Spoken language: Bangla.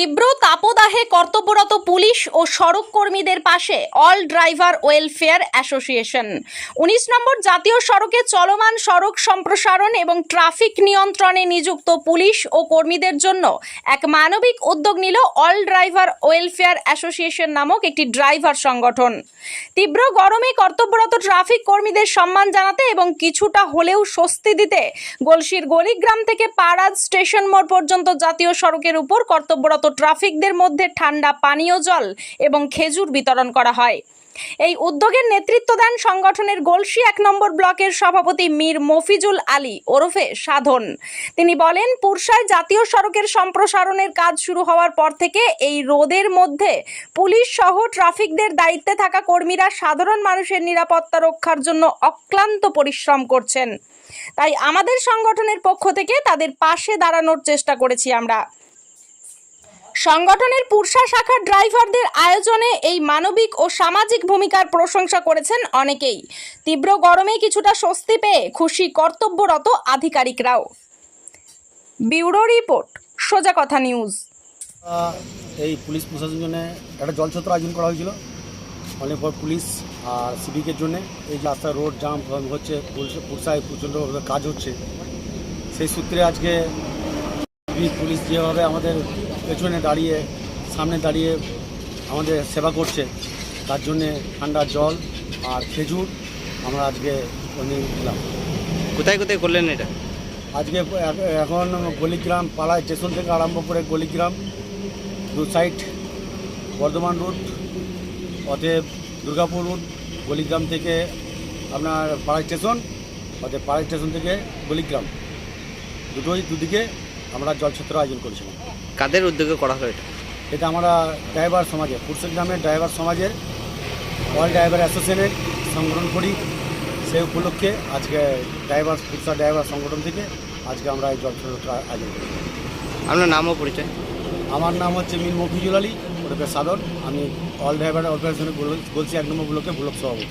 তীব্র তাপদাহে কর্তব্যরত পুলিশ ও সড়ক কর্মীদের পাশে অল ড্রাইভার ওয়েলফেয়ার অ্যাসোসিয়েশন উনিশ নম্বর জাতীয় সড়কে চলমান সড়ক সম্প্রসারণ এবং ট্রাফিক নিয়ন্ত্রণে নিযুক্ত পুলিশ ও কর্মীদের জন্য এক মানবিক উদ্যোগ নিল অল ড্রাইভার ওয়েলফেয়ার অ্যাসোসিয়েশন নামক একটি ড্রাইভার সংগঠন। তীব্র গরমে কর্তব্যরত ট্রাফিক কর্মীদের সম্মান জানাতে এবং কিছুটা হলেও স্বস্তি দিতে গলসির গলিগ্রাম থেকে পাড়াদ স্টেশন মোড় পর্যন্ত জাতীয় সড়কের উপর কর্তব্যরত ট্রাফিকদের মধ্যে ঠান্ডা পানীয় জল এবং খেজুর বিতরণ করা হয়। এই উদ্যোগের নেতৃত্ব দেন সংগঠনের গলসি এক নম্বর ব্লকের সভাপতি মীর মফিজুল আলী ওরফে সাধন। তিনি বলেন পুরসায় জাতীয় সড়কের সম্প্রসারণের কাজ শুরু হওয়ার পর থেকে এই রোদের মধ্যে পুলিশ সহ ট্রাফিকদের দায়িত্বে থাকা কর্মীরা সাধারণ মানুষের নিরাপত্তা রক্ষার জন্য অক্লান্ত পরিশ্রম করছেন। তাই আমাদের সংগঠনের পক্ষ থেকে তাদের পাশে দাঁড়ানোর চেষ্টা করেছি আমরা। সংগঠনের পুরসা শাখার ড্রাইভারদের আয়োজনে এই মানবিক ও সামাজিক ভূমিকার প্রশংসা করেছেন অনেকেই। তীব্র গরমে কিছুটা স্বস্তি পেয়ে খুশি কর্তব্যরত আধিকারিকরাও। ব্যুরো রিপোর্ট, সোজা কথা নিউজ। এই পুলিশ প্রশাসনের জন্য একটা জলছত্র আয়োজন করা হয়েছিল। অনেক পর পুলিশ আর সিভিকের জন্য। এই যে রাস্তায় রোড জাম হচ্ছে পুরসায় প্রচণ্ড কাজ হচ্ছে। সেই সূত্রে আজকে সিভিক পুলিশ যেভাবে আমাদের পেছনে দাঁড়িয়ে সামনে দাঁড়িয়ে আমাদের সেবা করছে তার জন্যে ঠান্ডা জল আর খেজুর আমরা আজকে নিয়ে দিলাম। কোথায় কোথায় করলেন এটা? আজকে এখন গলিগ্রাম পাড়া স্টেশন থেকে আরম্ভ করে গলিগ্রাম দু সাইড বর্ধমান রুট অতএব দুর্গাপুর রুট গলিগ্রাম থেকে আপনার পাড়া স্টেশন অতএব পাড়া স্টেশন থেকে গলিগ্রাম। দুটোই দুদিকে আমরা জলছত্র আয়োজন করেছিলাম। কাদের উদ্যোগে করা হলো এটা? এটা আমরা ড্রাইভার সমাজে পুরসুর গ্রামের ড্রাইভার সমাজের অল ড্রাইভার অ্যাসোসিয়েশনের সংগঠন করি। সেই উপলক্ষে আজকে ড্রাইভার পুরসা ড্রাইভার সংগঠন থেকে আজকে আমরা এই জলছত্র আয়োজন করি। আপনার নামও পরিচয়? আমার নাম হচ্ছে মিন মফিজুল আলী ওরফে সাদর। আমি অল ড্রাইভার অর্গানাইজেশনের বলছি এক নম্বর ব্লকে ব্লক সভাপতি।